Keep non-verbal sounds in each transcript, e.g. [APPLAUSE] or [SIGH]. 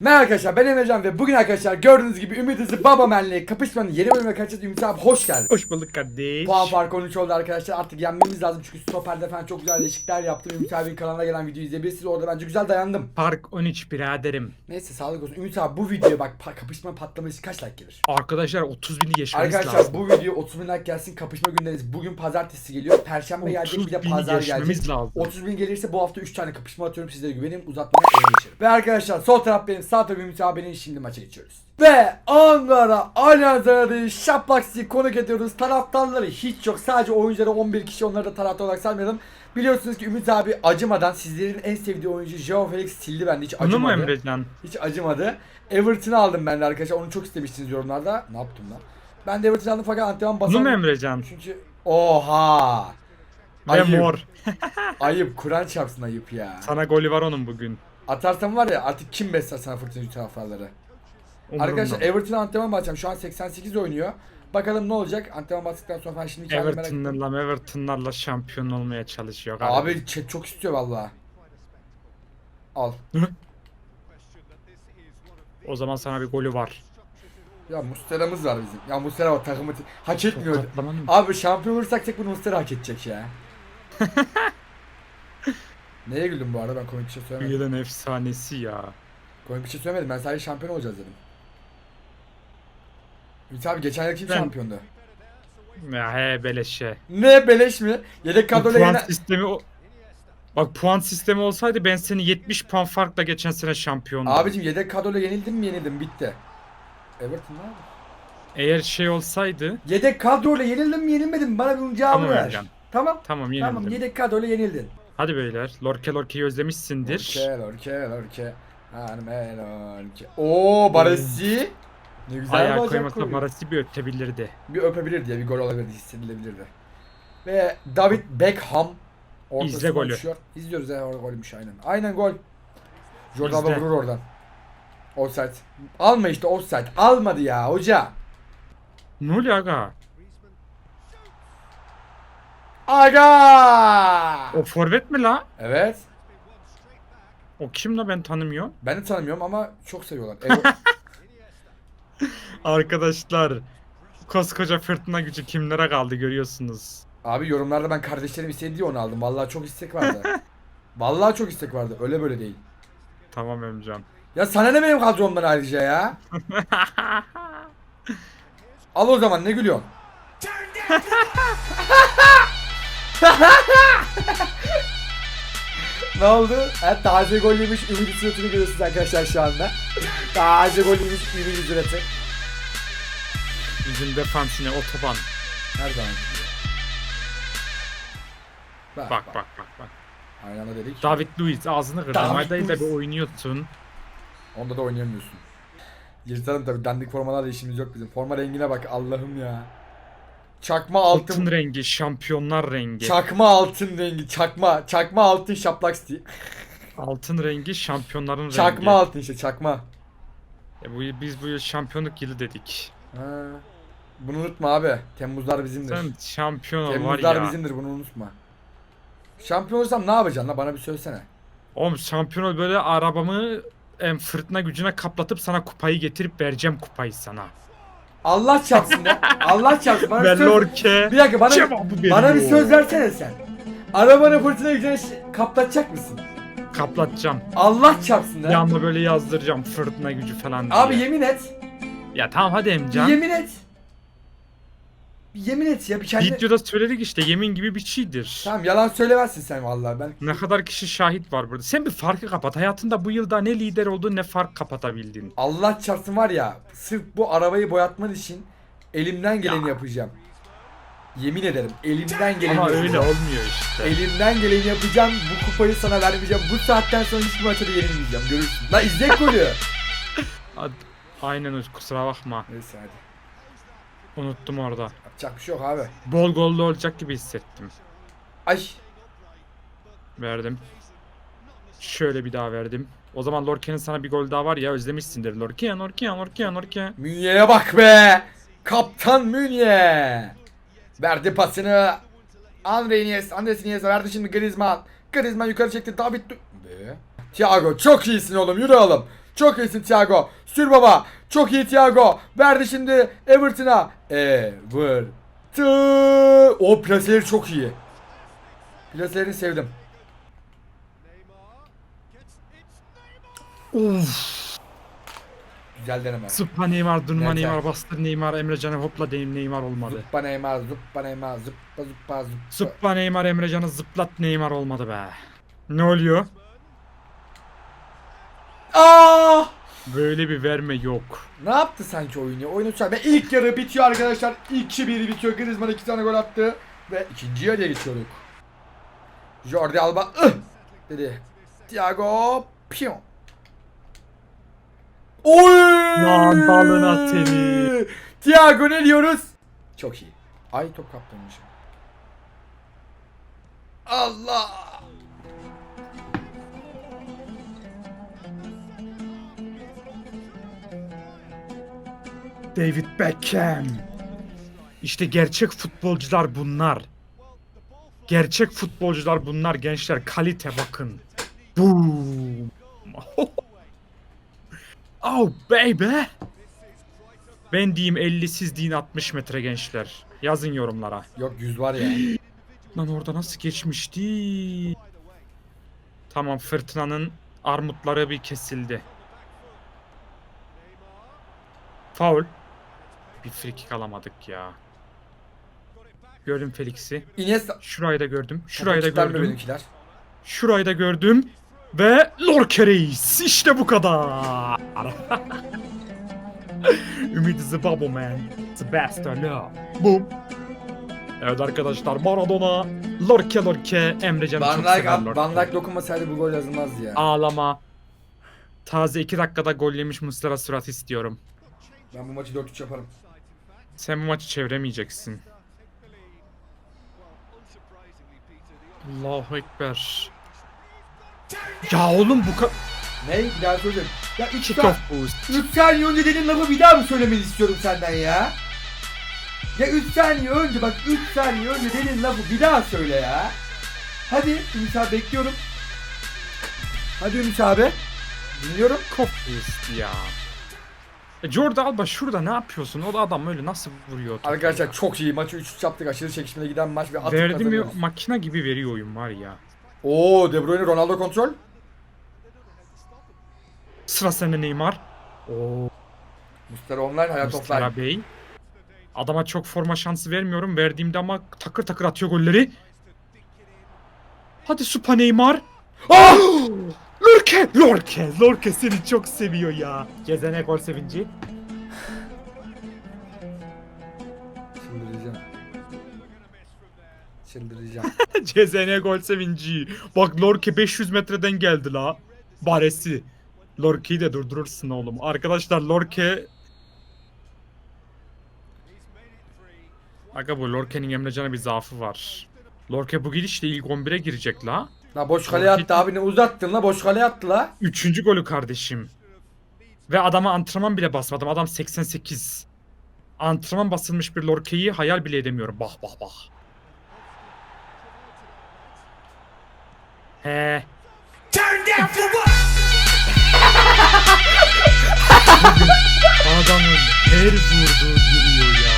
Merhaba arkadaşlar ben Emrecan ve bugün arkadaşlar gördüğünüz gibi Ümit Hızı Baba Menli kapışmanın yeni bölümüne kaçacağız. Ümit abi hoş geldin. Hoş bulduk kardeş. Puan farkı 13 oldu arkadaşlar artık yenmemiz lazım çünkü stoperde falan çok güzel değişiklikler yaptım. Ümit abinin kanalına gelen videoyu izleyebilirsiniz orada bence güzel dayandım. Park 13 biraderim. Neyse sağlık olsun. Ümit abi bu videoya bak pa- kapışma patlaması kaç like gelir? Arkadaşlar 30 bini geçmemiz Arkadaşlar lazım. bu video 30 bin like gelsin kapışma günleriz. Bugün pazartesi geliyor. Perşembe gelecek bir de 30 bini pazar geçmemiz gelecek. lazım. 30 bin gelirse bu hafta 3 tane kapışma atıyorum sizlere güvenin uzatmaya geçerim. Ve arkadaşlar sol taraf benim taraf Ümit abinin şimdi maça geçiyoruz. Ve Ankara Arena'yı Şaplaksi'yi konuk ediyoruz. Taraftarları hiç yok. Sadece oyuncuları 11 kişi onları da taraftar olarak saymayalım. Biliyorsunuz ki Ümit abi acımadan sizlerin en sevdiği oyuncu Joao Felix sildi bende hiç Bunu mu acımadı. Emrecan? Hiç acımadı. Everton'ı aldım ben de arkadaşlar. Onu çok istemiştiniz yorumlarda. Ne yaptım lan? Ben de Everton'ı aldım fakat antrenman Bunu mu. Emrecan? Çünkü oha. Ve Ayıp. mor. [LAUGHS] Ayıp. Kur'an çarpsın ayıp ya. Sana golü var onun bugün. Atarsam var ya artık kim besler sana fırtınacı taraftarları. Arkadaşlar Everton'a antrenman basacağım. Şu an 88 oynuyor. Bakalım ne olacak? Antrenman bastıktan sonra falan şimdi kendime merak. Everton'larla Everton'larla şampiyon olmaya çalışıyor. Abi chat çok istiyor valla. Al. [LAUGHS] O zaman sana bir golü var. Ya Mustera'mız var bizim. Ya Mustera o takımı hak etmiyor. Abi şampiyon olursak tek bunu Mustera hak edecek ya. [LAUGHS] Neye güldün bu arada ben komik bir şey Bu söylemedim. yılın efsanesi ya. Komik bir şey söylemedim ben sadece şampiyon olacağız dedim. Ümit abi geçen yıl kim Ben- şampiyondu? Ya he beleşe. Ne beleş mi? Yedek Bu kadroyla puan yine... sistemi o... Bak puan sistemi olsaydı ben seni 70 puan farkla geçen sene şampiyondum. Abicim yedek kadroyla yenildim mi yenildim bitti. Everton ne abi? Eğer şey olsaydı Yedek kadroyla yenildim mi yenilmedim mi? Bana bunun cevabını Tamam ver. Ercan. Tamam. tamam yenildim. Tamam yedek kadroyla yenildin. Hadi beyler. Lorke Lorke'yi özlemişsindir. Lorke lorke lorke. Hanime lorke. Oo Baresi. Ne güzel bacak koymasa koyuyor. bir ötebilirdi. Bir öpebilir diye bir gol olabilirdi hissedilebilirdi. Ve David Beckham İzle golü. uçuyor. İzliyoruz ya orada golmüş aynen. Aynen gol. Jordan İzle. Vurur oradan. Offside. Alma işte offside. Almadı ya hoca. Ne oluyor aga? Aga! O forvet mi la? Evet. O kim la ben tanımıyorum. Ben de tanımıyorum ama çok seviyorlar. Evo- [LAUGHS] Arkadaşlar koskoca fırtına gücü kimlere kaldı görüyorsunuz. Abi yorumlarda ben kardeşlerim istedi diye onu aldım. Vallahi çok istek vardı. [LAUGHS] Vallahi çok istek vardı. Öyle böyle değil. Tamam Emcan. Ya sana ne benim kadromdan ayrıca ya? [LAUGHS] Al o zaman ne gülüyorsun? Ne oldu? Evet, taze gol yemiş Ümit suratını görüyorsunuz arkadaşlar şu anda. Taze gol yemiş Ümit suratı. Bizim defansine otoban. Her zaman. Bak Bak bak bak bak. Aynı anda dedik. David Luiz ağzını kırdı. David Mayda'yı da bir oynuyorsun. Onda da oynayamıyorsun. Yırtalım tabi dandik formalarla işimiz yok bizim. Forma rengine bak Allah'ım ya. Çakma altın. Altın rengi, şampiyonlar rengi. Çakma altın rengi. Çakma. Çakma altın şaplak stil. Altın rengi, şampiyonların Çakma rengi. altın işte çakma. E bu, yıl- biz bu yıl şampiyonluk yılı dedik. Ha. Bunu unutma abi. Temmuzlar bizimdir. Sen şampiyon ol var Temmuzlar ya. bizimdir bunu unutma. Şampiyon olursam ne yapacaksın la bana bir söylesene. Oğlum şampiyon ol böyle arabamı em, fırtına gücüne kaplatıp sana kupayı getirip vereceğim kupayı sana. Allah çarpsın ya. Allah çarpsın. Bana bir Ve söz... Lorke Bir dakika bana, cevabı bana bir veriyor. söz versene sen. Arabanı fırtına ş- kaplatacak mısın? kaplatacağım. Allah çarpsın ya. Yanına böyle yazdıracağım fırtına gücü falan diye. Abi yemin et. Ya tamam hadi Emcan. yemin et. Bir yemin et ya bir kendi... Videoda söyledik işte yemin gibi bir şeydir. Tamam yalan söylemezsin sen vallahi ben. Ne kadar kişi şahit var burada. Sen bir farkı kapat. Hayatında bu yılda ne lider oldun ne fark kapatabildin. Allah çarpsın var ya sırf bu arabayı boyatman için elimden geleni Ya. yapacağım. Yemin ederim elimden geleni Ama öyle olmuyor işte. Elimden geleni yapacağım. Bu kupayı sana vermeyeceğim. Bu saatten sonra hiçbir maçta da yenilmeyeceğim. Görürsün. La izlek golü. Aynen öyle kusura bakma. Neyse hadi. Unuttum orada. Yapacak bir şey yok abi. Bol gollü olacak gibi hissettim. Ay. Verdim. Şöyle bir daha verdim. O zaman Lorke'nin sana bir gol daha var ya özlemişsindir. Lorke, Lorke, Lorke, Lorke. Münye'ye bak be. Kaptan Münye. Verdi pasını. Andre Iniesta. Andres Iniesta verdi şimdi Griezmann. Griezmann yukarı çekti. David Be. Thiago çok iyisin oğlum yürü oğlum. Çok iyisin Thiago. Sür baba. Çok iyi Thiago. Verdi şimdi Everton'a. Everton. O plaseleri çok iyi. Plaselerini sevdim. Uf. Güzel deneme. Zıpla Neymar, durma. Neymar, bastır Neymar, Emrecan'ı hopla deyim Neymar olmadı. Zıppa Neymar, zıppa Neymar, zıppa zıppa zıppa. Zıpla Neymar, Emrecan'ı zıplat Neymar olmadı be. Ne oluyor? Aa! Böyle bir verme yok. Ne yaptı sanki oyun ya? Oyunu. Ve ilk yarı bitiyor arkadaşlar. 2-1 bitiyor. Griezmann 2 tane gol attı. Ve ikinci yarıya geçiyorduk. Jordi Alba ıh! dedi. Thiago Pion. Oy! Lan balına seni. Thiago ne diyoruz? Çok iyi. Ay top kaptırmışım. Allah! David Beckham. İşte gerçek futbolcular bunlar. Gerçek futbolcular bunlar gençler. Kalite bakın. Boom. [LAUGHS] Oh baby. Ben diyeyim 50 siz deyin 60 metre gençler. Yazın yorumlara. Yok yüz var ya. [GASPS] Lan orada nasıl geçmişti? Tamam fırtınanın armutları bir kesildi. Faul. Bir free kick alamadık ya. Gördüm Felix'i. Iniesta. Şurayı da gördüm. Şurayı da gördüm. benimkiler. Şurayı da gördüm. Ve Lorke Reis. İşte bu kadar. [LAUGHS] Ümit is the bubble man. The best I know. Boom. Evet arkadaşlar Maradona, Lorke Lorke, Emrecan'ı Van çok Dijk, sever Lorke. Van Dijk dokunmasaydı bu gol yazılmazdı ya. Ağlama. Taze 2 dakikada gol yemiş Muslera surat istiyorum. Ben bu maçı 4-3 yaparım. Sen bu maçı çeviremeyeceksin. Allahu Ekber. Ya oğlum bu ka... Ne? Bir daha söyleyeceğim. Ya 3 Kick off boost. 3 saniye önce dediğin lafı bir daha mı söylemeni istiyorum senden ya? Ya 3 saniye önce bak 3 saniye önce dediğin lafı bir daha söyle ya. Hadi Ümit abi bekliyorum. Hadi Ümit abi. Dinliyorum. Kop boost ya. E Jordi Alba şurada ne yapıyorsun? O da adam öyle nasıl vuruyor? topu Arkadaşlar ya? çok iyi maçı 3-3 yaptık. Aşırı çekişmeli giden maç ve atıp Verdi mi kazanıyoruz. makina gibi veriyor oyun var ya. Oo De Bruyne Ronaldo kontrol. Sıra sende Neymar. Oo. Muslera online hayat offline. Bey. Adama çok forma şansı vermiyorum. Verdiğimde ama takır takır atıyor golleri. Hadi Supa Neymar. Ah! [GASPS] Lorke! Lorke! Lorke seni çok seviyor ya. Gezene gol sevinci. Çıldıracağım. Çıldıracağım. [LAUGHS] Cezene gol sevinci. Bak Lorke 500 metreden geldi la. Baresi. Lorke'yi de durdurursun oğlum. Arkadaşlar Lorke... Aga bu Lorke'nin Emrecan'a bir zaafı var. Lorke bu gidişle ilk 11'e girecek la. La boş kaleye attı abi ne uzattın la boş kaleye attı la. Üçüncü golü kardeşim. Ve adama antrenman bile basmadım. Adam 88. Antrenman basılmış bir Lorke'yi hayal bile edemiyorum. Bah bah bah. He. Adamın her vurduğu giriyor ya.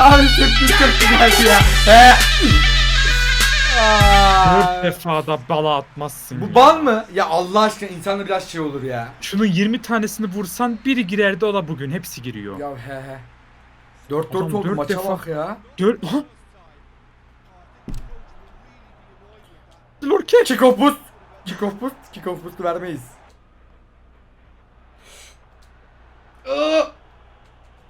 [LAUGHS] Abi çok çok güzeldi ya. He. Dört Aa. defa da bala atmazsın Bu ya. ban mı? Ya Allah aşkına insanda biraz şey olur ya. Şunun 20 tanesini vursan biri girerdi o da bugün. Hepsi giriyor. Ya he he. 4-4 Adam oldu dört maça defa- bak ya. Gör... Ha? Lorke. Kick off boost. Kick off boost. Kick off boost'u vermeyiz. Aa!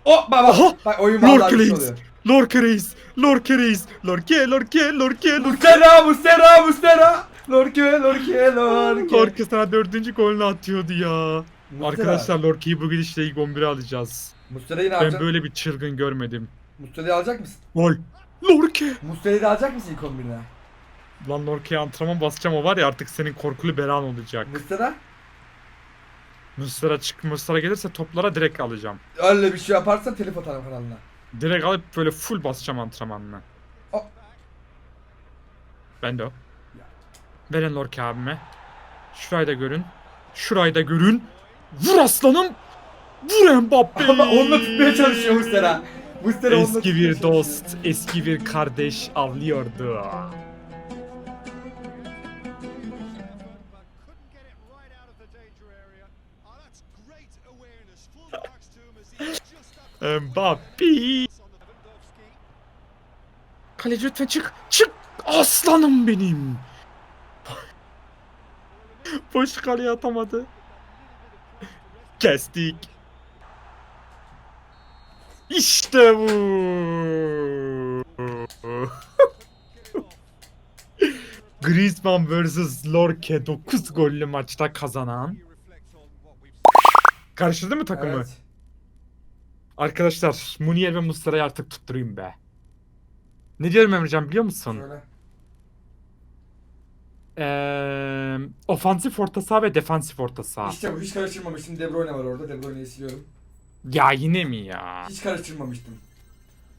Oh baba. Aha! Bak oyun vallahi bir şey oluyor. Lorke Reis. Lorke Reis. Lorke, Lorke, Lorke, Lorke. Mustera, Mustera, Mustera. Lorke, Lorke, Lorke. Lorke sana dördüncü golünü atıyordu ya. Mustera. Arkadaşlar Lorke'yi bu gidişle ilk 11'e alacağız. Mustera'yı ne Ben böyle bir çılgın görmedim. Mustera'yı alacak mısın? Gol. Lorke. Mustera'yı da alacak mısın ilk 11'ine? Lan Lorke'ye antrenman basacağım o var ya artık senin korkulu belan olacak. Mustera? Mustara çık Mustara gelirse toplara direkt alacağım. Öyle bir şey yaparsan telif atarım kanalına. Direkt alıp böyle full basacağım antrenmanına. O- Ben de o. Verin Lorke abime. Şurayı da görün. Şurayı da görün. Vur aslanım. Vur Mbappe. Ama onunla tutmaya çalışıyor Mustera. Mustera Eski bir dost, eski bir kardeş avlıyordu. Mbappe. Kaleci lütfen çık. Çık. Aslanım benim. Boş kaleye atamadı. Kestik. İşte bu. Griezmann vs Lorke 9 gollü maçta kazanan. Karıştırdı mı takımı? Evet. Arkadaşlar Munier ve Muslera'yı artık tutturayım be. Ne diyorum Emrecan biliyor musun? Şöyle. Ee, ofansif orta saha ve defansif orta saha. İşte bu hiç karıştırmamıştım. De Bruyne var orada. De Bruyne'yi siliyorum. Ya yine mi ya? Hiç karıştırmamıştım.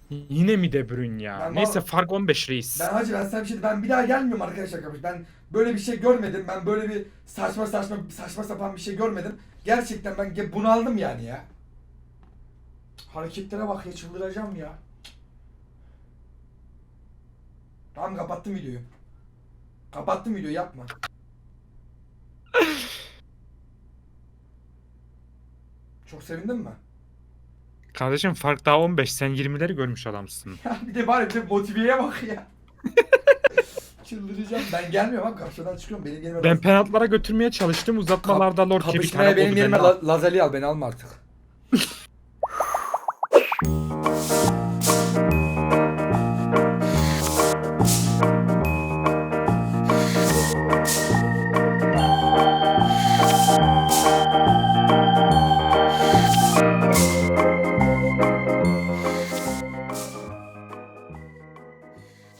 Yine mi De Bruyne ya? Ben Neyse fark 15 reis. Ben hacı ben sana bir şey ben bir daha gelmiyorum arkadaşlar. Ben böyle bir şey görmedim. Ben böyle bir saçma saçma saçma sapan bir şey görmedim. Gerçekten ben bunaldım yani ya. Hareketlere bak ya çıldıracağım ya. Tamam kapattım videoyu. Kapattım videoyu yapma. [LAUGHS] Çok sevindin mi? Kardeşim fark daha 15. Sen 20'leri görmüş adamsın. [LAUGHS] Ya bir de bari bir de motiveye bak ya. [LAUGHS] Çıldıracağım. Ben gelmiyorum abi karşıdan çıkıyorum. Benim yerime Ben penaltılara götürmeye çalıştım. Uzatmalarda bir tane Kapışmaya benim yerime. La- Lazali al beni alma artık. [LAUGHS]